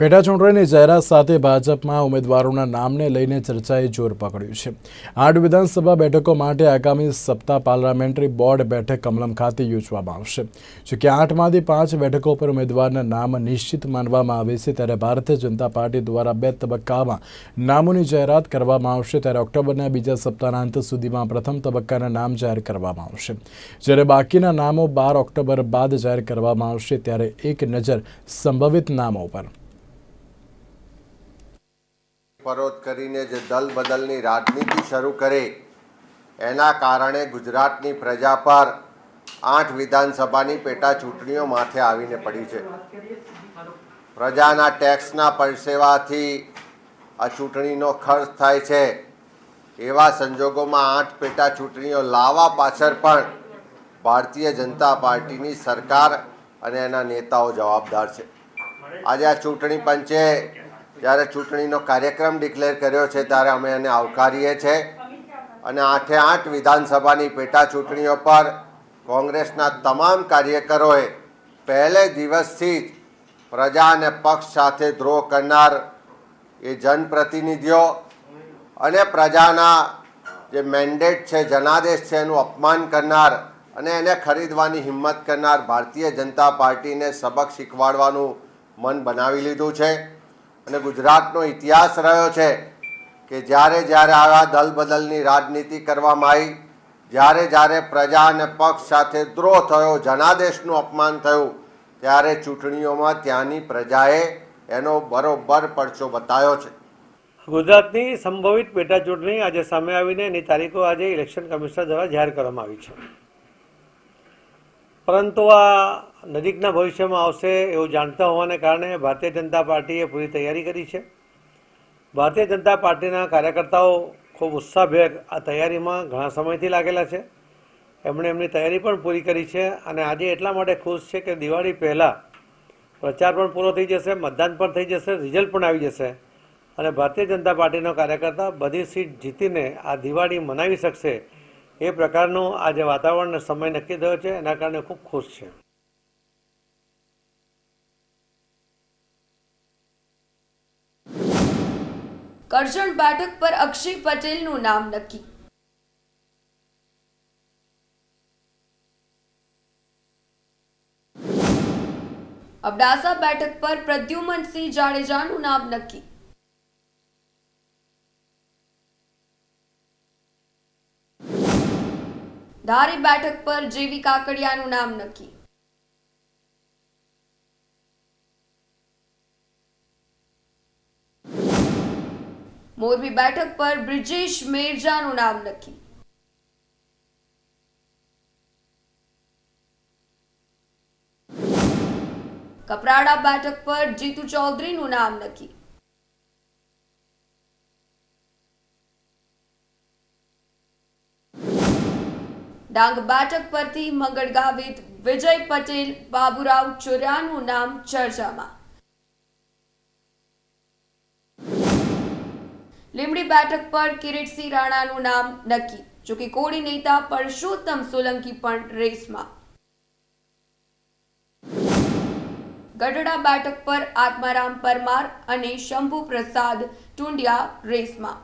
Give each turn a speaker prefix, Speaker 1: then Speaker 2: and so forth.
Speaker 1: પેટા ચૂંટણીની જાહેરાત સાથે ભાજપમાં ઉમેદવારોના નામને લઈને ચર્ચાએ જોર પકડ્યું છે. આઠ વિધાનસભા બેઠકો માટે આગામી સપ્તાહ પાર્લામેન્ટરી બોર્ડ બેઠક કમલમ ખાતે યોજવામાં આવશે. જોકે આઠમાંથી પાંચ બેઠકો પર ઉમેદવારના નામ નિશ્ચિત માનવામાં આવે છે, ત્યારે ભારતીય જનતા પાર્ટી દ્વારા બે તબક્કામાં નામોની જાહેરાત કરવામાં આવશે, ત્યારે ઓક્ટોબરના બીજા સપ્તાહના અંત સુધીમાં પ્રથમ તબક્કાના નામ જાહેર કરવામાં આવશે. જ્યારે બાકીના નામો બાર ઓક્ટોબર બાદ જાહેર કરવામાં આવશે, ત્યારે એક નજર સંભવિત નામો પર.
Speaker 2: પરોધ કરીને જે દલ બદલની રાજનીતિ શરૂ કરે, એના કારણે ગુજરાતની પ્રજા પર આઠ વિધાનસભાની પેટા ચૂંટણીઓ માથે આવીને પડી છે. પ્રજાના ટેક્સના પરસેવાથી આ ચૂંટણીનો ખર્ચ થાય છે. એવા સંજોગોમાં આઠ પેટા ચૂંટણીઓ લાવવા પાછળ પણ ભારતીય જનતા પાર્ટીની સરકાર અને એના નેતાઓ જવાબદાર છે. આજે આ ચૂંટણી પંચે જ્યારે ચૂંટણીનો કાર્યક્રમ ડિક્લેર કર્યો છે ત્યારે અમે એને આવકારીએ છીએ અને આઠે આઠ વિધાનસભાની પેટા ચૂંટણીઓ પર કોંગ્રેસના તમામ કાર્યકરોએ પહેલે દિવસથી જ પ્રજા અને પક્ષ સાથે દ્રોહ કરનાર એ જનપ્રતિનિધિઓ અને પ્રજાના જે મેન્ડેટ છે, જનાદેશ છે, એનું અપમાન કરનાર અને એને ખરીદવાની હિંમત કરનાર ભારતીય જનતા પાર્ટીને સબક શીખવાડવાનું મન બનાવી લીધું છે. અને ગુજરાતનો ઇતિહાસ રહ્યો છે કે જ્યારે જ્યારે આવા દલ બદલની રાજનીતિ કરવામાં આવી, જ્યારે જ્યારે પ્રજા અને પક્ષ સાથે દ્રોહ થયો, જનાદેશનું અપમાન થયું, ત્યારે ચૂંટણીઓમાં ત્યાંની પ્રજાએ એનો બરોબર પડચો બતાવ્યો છે.
Speaker 3: ગુજરાતની સંભવિત પેટા ચૂંટણી આજે સામે આવીને એની તારીખો આજે ઇલેક્શન કમિશનર દ્વારા જાહેર કરવામાં આવી છે. પરંતુ આ નજીકના ભવિષ્યમાં આવશે એવું જાણતા હોવાને કારણે ભારતીય જનતા પાર્ટીએ પૂરી તૈયારી કરી છે. ભારતીય જનતા પાર્ટીના કાર્યકર્તાઓ ખૂબ ઉત્સાહભેર આ તૈયારીમાં ઘણા સમયથી લાગેલા છે. એમણે એમની તૈયારી પણ પૂરી કરી છે અને આજે એટલા માટે ખુશ છે કે દિવાળી પહેલાં પ્રચાર પણ પૂરો થઈ જશે, મતદાન પણ થઈ જશે, રિઝલ્ટ પણ આવી જશે અને ભારતીય જનતા પાર્ટીનો કાર્યકર્તા બધી સીટ જીતીને આ દિવાળી મનાવી શકશે એ પ્રકારનું આજે વાતાવરણ અને સમય નક્કી થયો છે, એના કારણે ખૂબ ખુશ છે.
Speaker 4: કરજણ બેઠક પર અક્ષય પટેલનું નામ નક્કી. અબડાસા બેઠક પર પ્રદ્યુમનસિંહ જાડેજાનું નામ નક્કી. ધારી બેઠક પર જેવી કાકડિયાનું નામ નક્કી. મોરબી બેઠક પર બ્રિજેશ મેરજાનું નામ નક્કી. કપરાડા બેઠક પર જીતુ ચૌધરીનું નામ નક્કી. ડાંગ બેઠક પરથી મંગળ ગાવિત વિજય પટેલ, બાબુરાવ ચોર્યાનું નામ ચર્ચામાં. લીમડી બેઠક પર કિરીટસિંહ રાણાનું નામ નક્કી જોકે કોળી નેતા પરસોત્તમ સોલંકી પણ રેસમાં. ગઢડા બેઠક પર આત્મારામ પરમાર અને શંભુ પ્રસાદ ટુંડિયા રેસમાં.